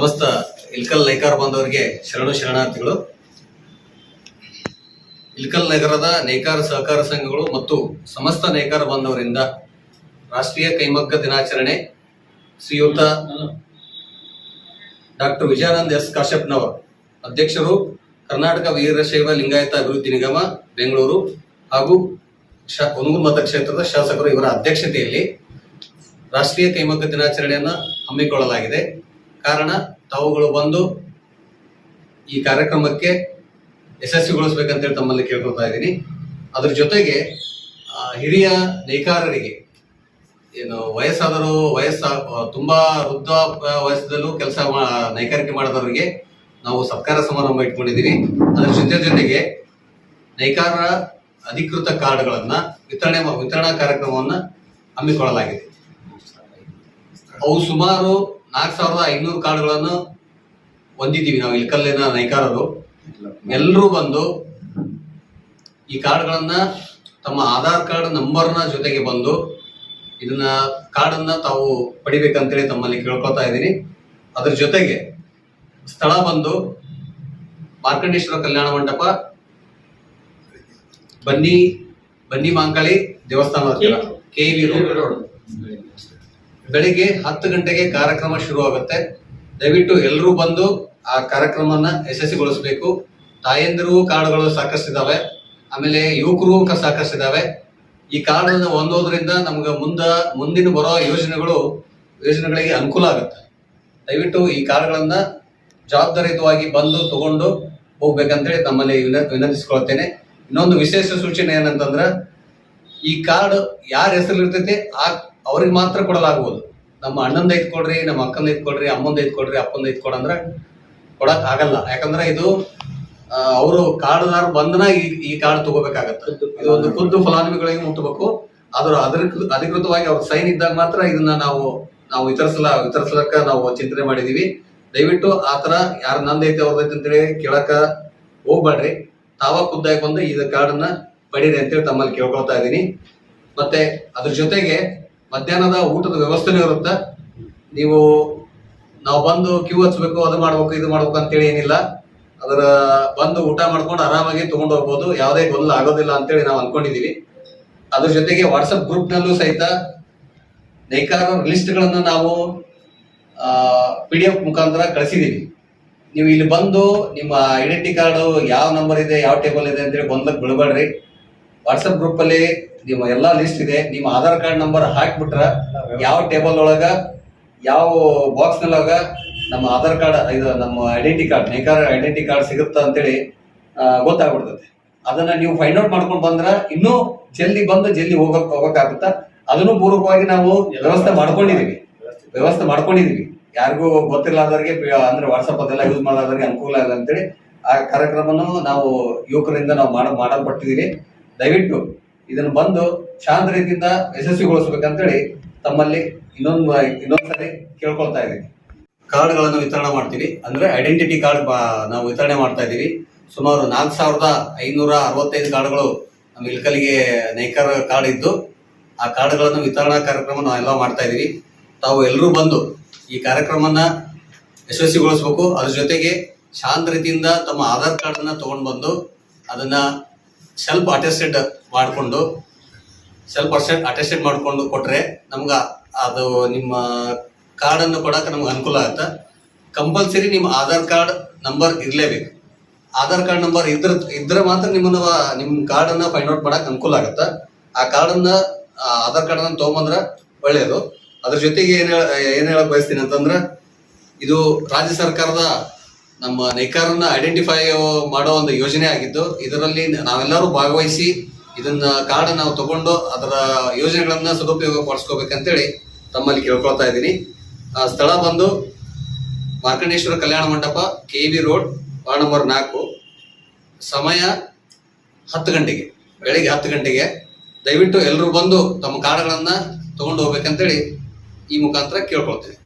ಸಮಸ್ತ ಇಲ್ಕಲ್ ನೈಕಾರ ಬಂದವರಿಗೆ ಶರಣು ಶರಣಾರ್ಥಿಗಳು. ಇಲ್ಕಲ್ ನಗರದ ನೇಕಾರ ಸಹಕಾರ ಸಂಘಗಳು ಮತ್ತು ಸಮಸ್ತ ನೇಕಾರ ಬಾಂಧವರಿಂದ ರಾಷ್ಟ್ರೀಯ ಕೈಮಗ್ಗ ದಿನಾಚರಣೆ ಶ್ರೀಯುತ ಡಾಕ್ಟರ್ ವಿಜಯಾನಂದ್ ಎಸ್ ಕಾಶ್ಯಪ್ನವರ್ ಅಧ್ಯಕ್ಷರು ಕರ್ನಾಟಕ ವೀರಶೈವ ಲಿಂಗಾಯತ ಅಭಿವೃದ್ಧಿ ನಿಗಮ ಬೆಂಗಳೂರು ಹಾಗೂ ಶ ಹುನಗುಂದ ಮತಕ್ಷೇತ್ರದ ಶಾಸಕರು ಇವರ ಅಧ್ಯಕ್ಷತೆಯಲ್ಲಿ ರಾಷ್ಟ್ರೀಯ ಕೈಮಗ್ಗ ದಿನಾಚರಣೆಯನ್ನು ಹಮ್ಮಿಕೊಳ್ಳಲಾಗಿದೆ. ಕಾರಣ ತಾವುಗಳು ಬಂದು ಈ ಕಾರ್ಯಕ್ರಮಕ್ಕೆ ಯಶಸ್ವಿಗೊಳಿಸ್ಬೇಕಂತೇಳಿ ತಮ್ಮಲ್ಲಿ ಕೇಳ್ಕೊಳ್ತಾ ಇದ್ದೀನಿ. ಅದ್ರ ಜೊತೆಗೆ ಹಿರಿಯ ನೇಕಾರರಿಗೆ, ಏನು, ವಯಸ್ಸಾದರೂ, ವಯಸ್ಸ ತುಂಬಾ ವೃದ್ಧ ವಯಸ್ಸದಲ್ಲೂ ಕೆಲಸ ನೈಕಾರಿಕೆ ಮಾಡಿದವರಿಗೆ ನಾವು ಸತ್ಕಾರ ಸಮಾರಂಭ ಇಟ್ಕೊಂಡಿದ್ದೀವಿ ಅದರ ಜೊತೆ ಜೊತೆಗೆ ನೈಕಾರರ ಅಧಿಕೃತ ಕಾರ್ಡ್ಗಳನ್ನ, ವಿತರಣೆ ವಿತರಣಾ ಕಾರ್ಯಕ್ರಮವನ್ನ ಹಮ್ಮಿಕೊಳ್ಳಲಾಗಿದೆ. ಅವು ಸುಮಾರು ನಾಲ್ಕು ಸಾವಿರದ ಐನೂರು ಕಾರ್ಡ್ಗಳನ್ನು ಹೊಂದಿದ್ದೀವಿ ನಾವು ಇಲ್ಕಲ್ಲಿನ ನೈಕಾರರು. ಎಲ್ಲರೂ ಬಂದು ಈ ಕಾರ್ಡ್ಗಳನ್ನ ತಮ್ಮ ಆಧಾರ್ ಕಾರ್ಡ್ ನಂಬರ್ನ ಜೊತೆಗೆ ಬಂದು ಇದನ್ನ ಕಾರ್ಡನ್ನ ತಾವು ಪಡಿಬೇಕಂತೇಳಿ ತಮ್ಮಲ್ಲಿ ಕೇಳ್ಕೊತಾ ಇದ್ದೀನಿ. ಅದ್ರ ಜೊತೆಗೆ ಸ್ಥಳ ಬಂದು ಮಾರ್ಕಂಡೇಶ್ವರ ಕಲ್ಯಾಣ ಮಂಟಪ, ಬನ್ನಿ ಬನ್ನಿ ಮಾಂಕಳಿ ದೇವಸ್ಥಾನ ಕೆ ವಿ ರೋಡ್. ಬೆಳಿಗ್ಗೆ ಹತ್ತು ಗಂಟೆಗೆ ಕಾರ್ಯಕ್ರಮ ಶುರುವಾಗುತ್ತೆ. ದಯವಿಟ್ಟು ಎಲ್ಲರೂ ಬಂದು ಆ ಕಾರ್ಯಕ್ರಮನ ಯಶಸ್ವಿಗೊಳಿಸಬೇಕು. ತಾಯಂದಿರು ಕಾರ್ಡ್ಗಳು ಸಾಕಷ್ಟಿದಾವೆ. ಆಮೇಲೆ ಯುವಕರು ಸಾಕಷ್ಟು ಸಾಕಷ್ಟಿದಾವೆ. ಈ ಕಾರ್ಡನ್ನು ಹೊಂದೋದ್ರಿಂದ ನಮ್ಗೆ ಮುಂದೆ, ಮುಂದಿನ ಬರೋ ಯೋಜನೆಗಳು, ಯೋಜನೆಗಳಿಗೆ ಅನುಕೂಲ ಆಗುತ್ತೆ. ದಯವಿಟ್ಟು ಈ ಕಾರ್ಡ್ಗಳನ್ನ ಜವಾಬ್ದಾರಿಯುತವಾಗಿ ಬಂದು ತಗೊಂಡು ಹೋಗ್ಬೇಕಂತೇಳಿ ತಮ್ಮಲ್ಲಿ ವಿನ, ವಿನಂತಿಸ್ಕೊಳ್ತೇನೆ. ಇನ್ನೊಂದು ವಿಶೇಷ ಸೂಚನೆ ಏನಂತಂದ್ರೆ, ಈ ಕಾರ್ಡ್ ಯಾರ ಹೆಸರು ಆ ಅವ್ರಿಗೆ ಮಾತ್ರ ಕೊಡಲಾಗುವುದು. ನಮ್ಮ ಅಣ್ಣಂದ ಕೊಡ್ರಿ ನಮ್ಮ ಅಕ್ಕಂದ ಇದ್ಕೊಡ್ರಿ ಅಮ್ಮಂದ ಇದ್ಕೊಡ್ರಿ ಅಪ್ಪಂದ ಅಂದ್ರೆ ಕೊಡಕ್ ಆಗಲ್ಲ. ಯಾಕಂದ್ರೆ ಇದು ಅವರು ಕಾರ್ಡ್ದಾರ ಬಂದನ ಈ ಈ ಕಾರ್ಡ್ ತಗೋಬೇಕಾಗತ್ತೆ. ಇದು ಒಂದು ಖುದ್ದು ಫಲಾನುಭವಿಗಳಿಗೆ ಮುಟ್ಟಬೇಕು ಅದ್ರ ಅದ್ರ, ಅಧಿಕೃತವಾಗಿ ಅವ್ರ ಸೈನ್ ಇದ್ದಾಗ ಮಾತ್ರ ಇದನ್ನ ನಾವು ನಾವು ವಿತರಿಸಲ, ವಿತರಿಸಲಕ್ಕ ನಾವು ಚಿಂತನೆ ಮಾಡಿದೀವಿ. ದಯವಿಟ್ಟು ಆತರ ಯಾರ ನಂದೈತೆ ಅವ್ರದೈತೆ ಅಂತೇಳಿ ಕೇಳಕ ಹೋಗ್ಬೇಡ್ರಿ ತಾವ ಖುದ್ದಾಗಿ ಬಂದು ಈ ಕಾರ್ಡನ್ನ ಪಡೀರಿ ಅಂತೇಳಿ ತಮ್ಮಲ್ಲಿ ಕೇಳ್ಕೊಳ್ತಾ ಇದ್ದೀನಿ. ಮತ್ತೆ ಅದ್ರ ಜೊತೆಗೆ ಮಧ್ಯಾಹ್ನದ ಊಟದ ವ್ಯವಸ್ಥೆನೂ ಇರುತ್ತೆ. ನೀವು ನಾವು ಬಂದು ಕ್ಯೂ ಹಚ್ಬೇಕು, ಅದು ಮಾಡ್ಬೇಕು, ಇದು ಮಾಡ್ಬೇಕು ಅಂತೇಳಿ ಏನಿಲ್ಲ. ಅದರ ಬಂದು ಊಟ ಮಾಡ್ಕೊಂಡು ಆರಾಮಾಗಿ ತಗೊಂಡು ಹೋಗ್ಬೋದು. ಯಾವುದೇ ಗೊಂದಲ ಆಗೋದಿಲ್ಲ ಅಂತೇಳಿ ನಾವು ಅನ್ಕೊಂಡಿದೀವಿ. ಅದ್ರ ಜೊತೆಗೆ ವಾಟ್ಸಪ್ ಗ್ರೂಪ್ನಲ್ಲೂ ಸಹಿತ ನೇಕಾರ ಲಿಸ್ಟ್ಗಳನ್ನ ನಾವು ಪಿ ಡಿ ಎಫ್ ಮುಖಾಂತರ ಕಳಿಸಿದ್ದೀವಿ ನೀವು ಇಲ್ಲಿ ಬಂದು ನಿಮ್ಮ ಐಡೆಂಟಿ ಕಾರ್ಡ್ ಯಾವ ನಂಬರ್ ಇದೆ, ಯಾವ ಟೇಬಲ್ ಇದೆ ಅಂತೇಳಿ ಗೊಂದಲಕ್ಕೆ ಬಿಡಬೇಡ್ರಿ. ವಾಟ್ಸಪ್ ಗ್ರೂಪ್ ಅಲ್ಲಿ ನಿಮ್ಮ ಎಲ್ಲಾ ಲಿಸ್ಟ್ ಇದೆ. ನಿಮ್ಮ ಆಧಾರ್ ಕಾರ್ಡ್ ನಂಬರ್ ಹಾಕ್ಬಿಟ್ರ ಯಾವ ಟೇಬಲ್ ಒಳಗ, ಯಾವ ಬಾಕ್ಸ್ ನೊಳಗ ನಮ್ಮ ಆಧಾರ್ ಕಾರ್ಡ್ ಇದು ನಮ್ಮ ಐಡೆಂಟಿ ಕಾರ್ಡ್ ನೇಕಾರ ಐಡೆಂಟಿ ಕಾರ್ಡ್ ಸಿಗುತ್ತ ಅಂತೇಳಿ ಗೊತ್ತಾಗ್ಬಿಡ್ತದೆ. ಅದನ್ನ ನೀವು ಫೈಂಡ್ ಔಟ್ ಮಾಡ್ಕೊಂಡು ಬಂದ್ರ ಇನ್ನೂ ಜಲ್ದಿ ಬಂದು ಜಲ್ದಿ ಹೋಗಕ್, ಹೋಗಕ್ಕಾಗುತ್ತ? ಅದನ್ನು ಪೂರ್ವಕವಾಗಿ ನಾವು ವ್ಯವಸ್ಥೆ ಮಾಡ್ಕೊಂಡಿದೀವಿ. ವ್ಯವಸ್ಥೆ ಮಾಡ್ಕೊಂಡಿದೀವಿ. ಯಾರಿಗೂ ಗೊತ್ತಿಲ್ಲದವ್ರಿಗೆ ಪಿ- ಅಂದ್ರೆ ವಾಟ್ಸಪ್ ಅದೆಲ್ಲ ಯೂಸ್ ಮಾಡೋದವ್ರಿಗೆ ಅನುಕೂಲ ಆಗಲ್ಲ ಅಂತೇಳಿ ಆ ಕಾರ್ಯಕ್ರಮನು ನಾವು ಯುವಕರಿಂದ ನಾವು ಮಾಡ, ಮಾಡಲ್ಪಟ್ಟಿದೀವಿ. ದಯವಿಟ್ಟು ಇದನ್ನು ಬಂದು ಶಾಂತ ರೀತಿಯಿಂದ ಯಶಸ್ವಿಗೊಳಿಸ್ಬೇಕಂತೇಳಿ ತಮ್ಮಲ್ಲಿ ಇನ್ನೊಂದು ಇನ್ನೊಂದ್ಸರಿ ಕೇಳ್ಕೊಳ್ತಾ ಇದ್ದೀನಿ. ಕಾರ್ಡ್ಗಳನ್ನು ವಿತರಣೆ ಮಾಡ್ತೀವಿ. ಅಂದರೆ ಐಡೆಂಟಿಟಿ ಕಾರ್ಡ್ ನಾವು ವಿತರಣೆ ಮಾಡ್ತಾ ಇದ್ದೀವಿ. ಸುಮಾರು ನಾಲ್ಕು ಸಾವಿರದ ಐನೂರ ಅರವತ್ತೈದು ಕಾರ್ಡ್ಗಳು ನಮ್ಮ ಇಲ್ಕಲಿಗೆ ನೈಕರ್ ಕಾರ್ಡ್ ಇದ್ದು, ಆ ಕಾರ್ಡ್ಗಳನ್ನು ವಿತರಣಾ ಕಾರ್ಯಕ್ರಮ ನಾವೆಲ್ಲ ಮಾಡ್ತಾ ಇದ್ದೀವಿ. ತಾವು ಎಲ್ಲರೂ ಬಂದು ಈ ಕಾರ್ಯಕ್ರಮನ ಯಶಸ್ವಿಗೊಳಿಸ್ಬೇಕು. ಅದ್ರ ಜೊತೆಗೆ ಶಾಂತ ರೀತಿಯಿಂದ ತಮ್ಮ ಆಧಾರ್ ಕಾರ್ಡನ್ನು ತೊಗೊಂಡು ಬಂದು ಅದನ್ನ ಸೆಲ್ಫ್ ಅಟೆಸ್ಟೆಡ್ ಮಾಡಿಕೊಂಡು ಸೆಲ್ಫ್ ಅಟೆಸ್ಟೆಡ್ ಅಟೆಸ್ಟೆಡ್ ಮಾಡಿಕೊಂಡು ಕೊಟ್ಟರೆ ನಮ್ಗೆ ಅದು ನಿಮ್ಮ ಕಾರ್ಡನ್ನು ಕೊಡಕ್ಕೆ ನಮ್ಗೆ ಅನುಕೂಲ ಆಗುತ್ತೆ. ಕಂಪಲ್ಸರಿ ನಿಮ್ಮ ಆಧಾರ್ ಕಾರ್ಡ್ ನಂಬರ್ ಇರಲೇಬೇಕು. ಆಧಾರ್ ಕಾರ್ಡ್ ನಂಬರ್ ಇದ್ರ ಇದ್ರೆ ಮಾತ್ರ ನಿಮ್ಮನ್ನು ನಿಮ್ಮ ಕಾರ್ಡನ್ನು ಫೈಂಡ್ ಔಟ್ ಮಾಡೋಕೆ ಅನುಕೂಲ ಆಗುತ್ತೆ. ಆ ಕಾರ್ಡನ್ನು ಆಧಾರ್ ಕಾರ್ಡನ್ನು ತೊಗೊಂಬಂದ್ರೆ ಒಳ್ಳೆಯದು ಅದ್ರ ಜೊತೆಗೆ ಏನು ಏನ್ ಹೇಳಕ್ ಬಯಸ್ತೀನಿ ಅಂತಂದ್ರೆ, ಇದು ರಾಜ್ಯ ಸರ್ಕಾರದ ನಮ್ಮ ನೇಕಾರನ್ನ ಐಡೆಂಟಿಫೈ ಮಾಡೋ ಒಂದು ಯೋಜನೆ ಆಗಿದ್ದು, ಇದರಲ್ಲಿ ನಾವೆಲ್ಲರೂ ಭಾಗವಹಿಸಿ ಇದನ್ನ ಕಾರ್ಡ್ ನಾವು ತಗೊಂಡು ಅದರ ಯೋಜನೆಗಳನ್ನ ಸದುಪಯೋಗ ಪಡಿಸ್ಕೋಬೇಕಂತೇಳಿ ತಮ್ಮಲ್ಲಿ ಕೇಳ್ಕೊಳ್ತಾ ಇದ್ದೀನಿ. ಆ ಸ್ಥಳ ಬಂದು ಮಾರ್ಕಂಡೇಶ್ವರ ಕಲ್ಯಾಣ ಮಂಟಪ, K V road, ward number ನಾಲ್ಕು. ಸಮಯ ಹತ್ತು ಗಂಟೆಗೆ, ಬೆಳಿಗ್ಗೆ ಹತ್ತು ಗಂಟೆಗೆ. ದಯವಿಟ್ಟು ಎಲ್ಲರೂ ಬಂದು ತಮ್ಮ ಕಾರ್ಡ್ಗಳನ್ನ ತಗೊಂಡು ಹೋಗ್ಬೇಕಂತೇಳಿ ಈ ಮುಖಾಂತರ ಕೇಳ್ಕೊಳ್ತೇನೆ.